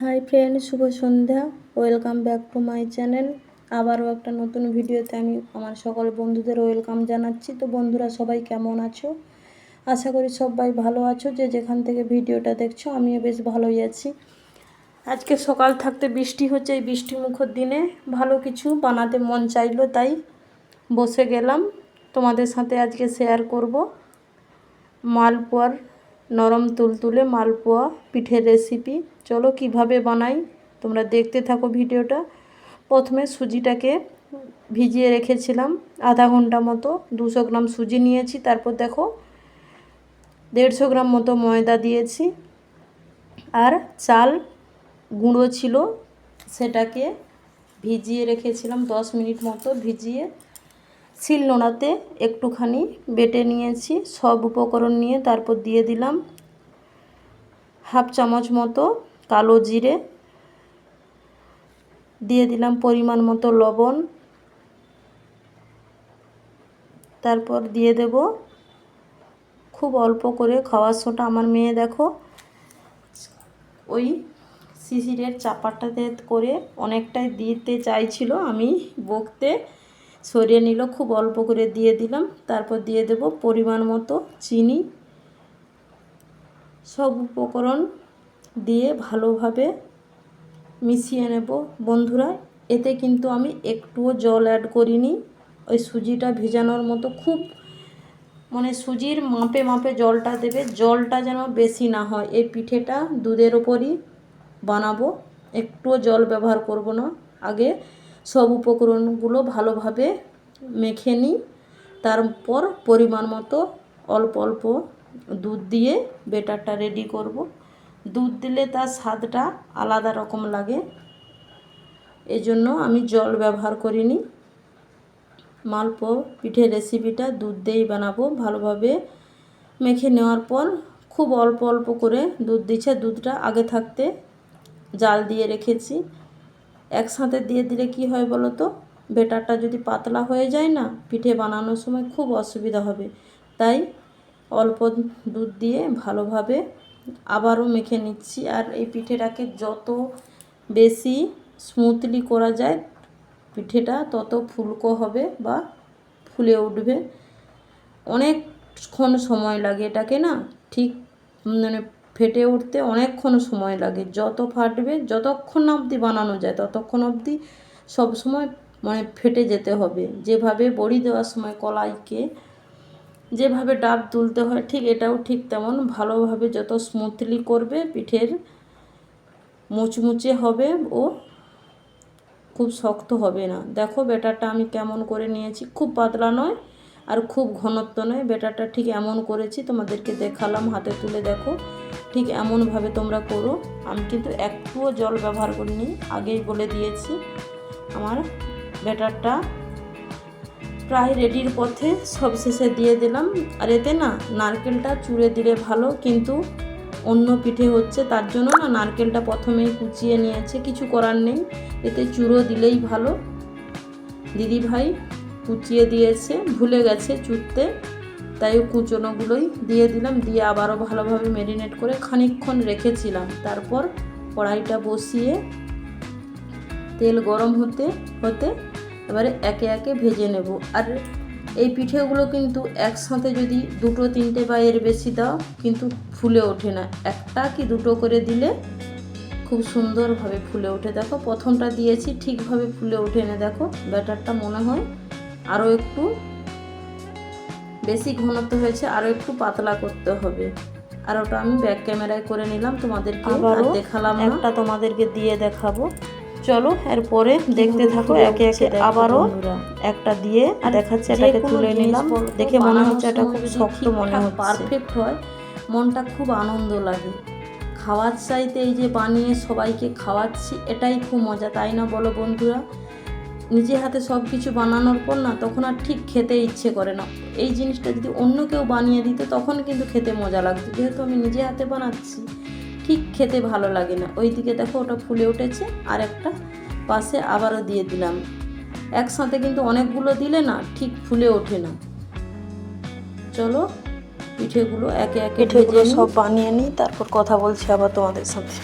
High friend শুভ সন্ধ্যা। Welcome back to my channel আবারও একটা নতুন ভিডিওতে আমি আমার সকল বন্ধুদের ওয়েলকাম জানাচ্ছি। তো বন্ধুরা, সবাই কেমন আছো? আশা করি সবাই ভালো আছো। যে যেখান থেকে ভিডিওটা দেখছ, আমিও বেশ ভালোই আছি। আজকে সকাল থাকতে বৃষ্টি হচ্ছে, এই বৃষ্টি মুখর দিনে ভালো কিছু বানাতে মন চাইলো, তাই বসে গেলাম। তোমাদের সাথে আজকে শেয়ার করব। মালপোয়ার, নরম তুলতুলে মালপোয়া পিঠের রেসিপি চলো কীভাবে বানাই? তোমরা দেখতে থাকো ভিডিওটা। প্রথমে সুজিটাকে ভিজিয়ে রেখেছিলাম, আধা ঘণ্টা মতো। দুশো গ্রাম সুজি নিয়েছি, তারপর দেখো দেড়শো গ্রাম মতো ময়দা দিয়েছি। আর চাল গুঁড়ো ছিল, সেটাকে ভিজিয়ে রেখেছিলাম দশ মিনিট মতো ভিজিয়ে। শিল নোড়াতে একটুখানি বেটে নিয়েছি, সব উপকরণ নিয়ে তারপর দিয়ে দিলাম হাফ চামচ মতো কালো জিরে, দিয়ে দিলাম পরিমাণ মতো লবণ। তারপর দিয়ে দেব খুব অল্প করে খাওয়ার সোটা। আমার মেয়ে দেখো ওই শিশিরের চাপাটাতে করে অনেকটাই দিতে চাইছিল। আমি বকতে সরিয়ে নিল, খুব অল্প করে দিয়ে দিলাম। তারপর দিয়ে দেব পরিমাণ মতো চিনি। সব উপকরণ দিয়ে ভালোভাবে মিশিয়ে নেব। বন্ধুরা, এতে কিন্তু আমি একটুও জল অ্যাড করিনি। ওই সুজিটা ভেজানোর মতো খুব মানে সুজির মাপে মাপে জলটা দেবে। জলটা যেন বেশি না হয়, এই পিঠেটা দুধের ওপরই বানাবো। একটুও জল ব্যবহার করব না। আগে সব উপকরণগুলো ভালোভাবে মেখে নিই। তারপর পরিমাণ মতো অল্প অল্প দুধ দিয়ে বেটারটা রেডি করব। দুধ দিলে তার স্বাদটা আলাদা রকম লাগে। এজন্য আমি জল ব্যবহার করিনি। মালপো পিঠের রেসিপিটা দুধ দিয়েই বানাবো। ভালোভাবে মেখে নেওয়ার পর খুব অল্প অল্প করে দুধ দিচ্ছে। দুধটা আগে থাকতে জাল দিয়ে রেখেছি। একসাথে দিয়ে দিলে কি হয় বলো তো? বেটারটা যদি পাতলা হয়ে যায় না, পিঠে বানানোর সময় খুব অসুবিধা হবে। তাই অল্প দুধ দিয়ে ভালোভাবে আবারও মেখে নিচ্ছি। আর এই পিঠেটাকে যত বেশি স্মুথলি করা যায়, পিঠেটা তত ফুলকো হবে বা ফুলে উঠবে। অনেকক্ষণ সময় লাগে এটাকে না, ঠিক মানে ফেটে উঠতে অনেকক্ষণ সময় লাগে। যত ফাটবে, যতক্ষণ অবধি বানানো যায়, ততক্ষণ অবধি সবসময় মানে ফেটে যেতে হবে। যেভাবে বড়ি দেওয়ার সময় কলাইকে যেভাবে ডাব তুলতে হয়, ঠিক এটাও ঠিক তেমন। ভালোভাবে যত স্মুথলি করবে, পিঠের মুচমুচে হবে ও খুব শক্ত হবে না। দেখো বেটারটা আমি কেমন করে নিয়েছি। খুব পাতলা নয় আর খুব ঘনত্ব নয়। বেটারটা ঠিক এমন করেছি, তোমাদেরকে দেখালাম হাতে তুলে দেখো। ঠিক এমনভাবে তোমরা করো। আমি কিন্তু একটুও জল ব্যবহার করিনি, আগেই বলে দিয়েছি। আমার ব্যাটারটা প্রায় রেডির পথে সব শেষে দিয়ে দিলাম। আর এতে না নারকেলটা চুড়ে দিলে ভালো, কিন্তু অন্য পিঠে হচ্ছে তার জন্য না নারকেলটা প্রথমেই কুচিয়ে নিয়েছে, কিছু করার নেই। এতে চুড়ো দিলেই ভালো। দিদি ভাই কুচিয়ে দিয়েছে, ভুলে গেছে চুড়তে, তাই কুচনোগুলোই দিয়ে দিলাম, দিয়ে আবারও ভালোভাবে ম্যারিনেট করে খানিকক্ষণ রেখেছিলাম। তারপর কড়াইটা বসিয়ে তেল গরম হতে হতে এবারে একে একে ভেজে নেব। আর এই পিঠেগুলো কিন্তু একসাথে যদি দুটো তিনটে বা এর বেশি দাও কিন্তু ফুলে ওঠে না। একটা কি দুটো করে দিলে খুব সুন্দরভাবে ফুলে ওঠে। দেখো প্রথমটা দিয়েছি ঠিকভাবে ফুলে ওঠে না। দেখো ব্যাটারটা মনে হয় আরও একটু বেশি ঘনত্ব হয়েছে আরও একটু পাতলা করতে হবে। আর ওটা আমি ব্যাক ক্যামেরায় করে নিলাম তোমাদেরকে দেখালাম একটা তোমাদেরকে দিয়ে দেখাবো। চলো এরপরে দেখতে থাকো একে একে আবারও একটা দিয়ে আর দেখাচ্ছে এটাকে তুলে নিলাম। দেখে মনে হচ্ছে এটা খুব শক্ত মনে হচ্ছে। পারফেক্ট হয়। মনটা খুব আনন্দ লাগে। খাওয়ার চাইতে এই যে বানিয়ে সবাইকে খাওয়াচ্ছি এটাই খুব মজা তাই না বলো বন্ধুরা? নিজে হাতে সব কিছু বানানোর পর না তখন আর ঠিক খেতে ইচ্ছে করে না। এই জিনিসটা যদি অন্য কেউ বানিয়ে দিত তখন কিন্তু খেতে মজা লাগতো। যেহেতু আমি নিজে হাতে বানাচ্ছি ঠিক খেতে ভালো লাগে না। ওই দিকে দেখো ওটা ফুলে উঠেছে আর একটা পাশে আবারও দিয়ে দিলাম। একসাথে কিন্তু অনেকগুলো দিলে না ঠিক ফুলে ওঠে না। চলো পিঠেগুলো একে একে পিঠেগুলো সব বানিয়ে নিই তারপর কথা বলছি আবার তোমাদের সাথে।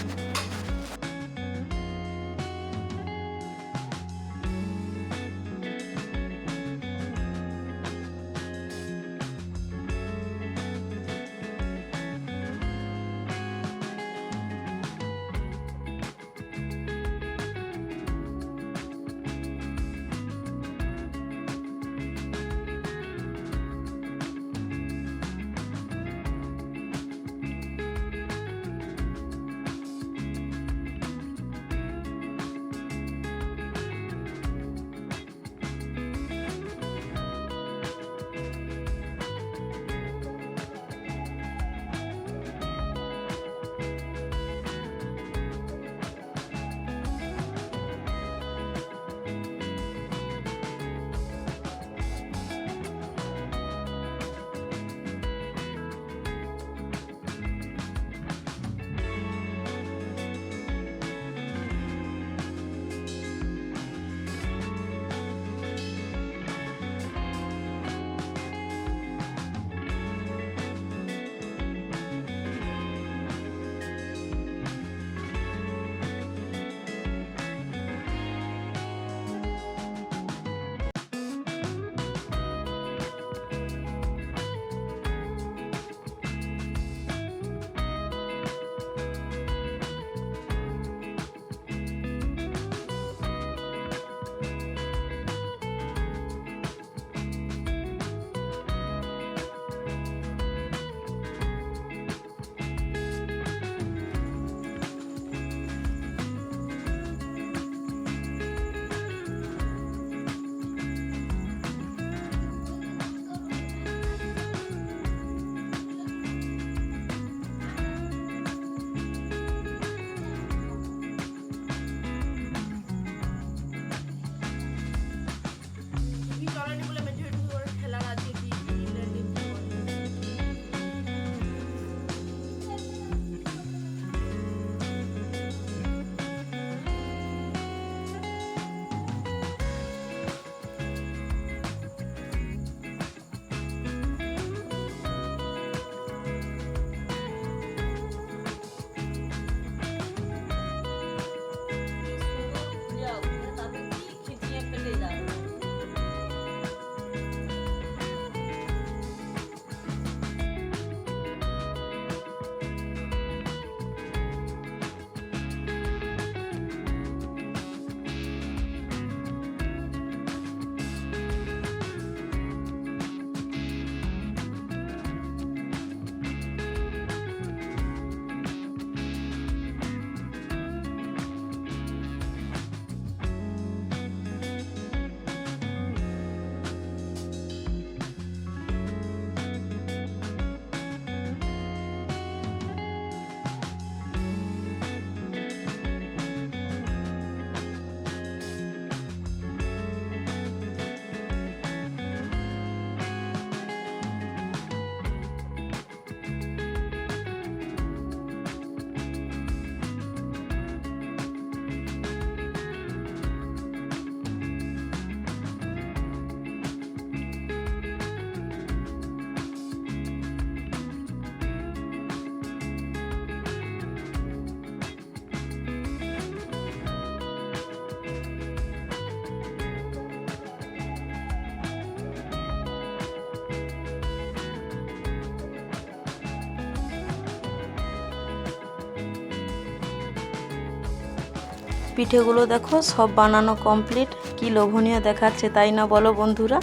পিঠেগুলো দেখো, সব বানানো কমপ্লিট কি লোভনীয় দেখাচ্ছে তাই না বলো বন্ধুরা?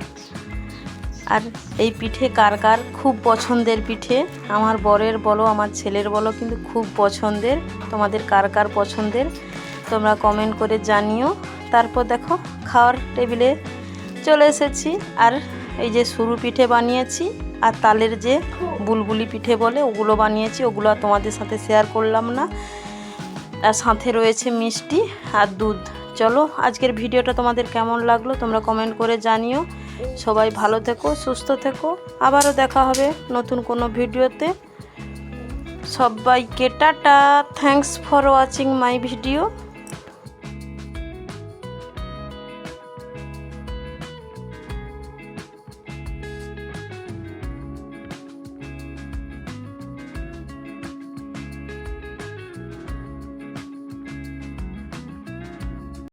আর এই পিঠে কার কার? খুব পছন্দের পিঠে। আমার বরের বলো, আমার ছেলের বলো কিন্তু খুব পছন্দের। তোমাদের কার কার পছন্দের? তোমরা কমেন্ট করে জানিও। তারপর দেখো, খাওয়ার টেবিলে চলে এসেছি। আর এই যে সরু পিঠে বানিয়েছি, আর তালের যে বুলবুলি পিঠে বলে, ওগুলো বানিয়েছি। ওগুলো তোমাদের সাথে শেয়ার করলাম না। আর সাথে রয়েছে মিষ্টি আর দুধ। চলো, আজকের ভিডিওটা তোমাদের কেমন লাগল তোমরা কমেন্ট করে জানিও। সবাই ভালো থেকো, সুস্থ থেকো। আবারও দেখা হবে নতুন কোনো ভিডিওতে। সবাইকে tata. Thanks for watching my video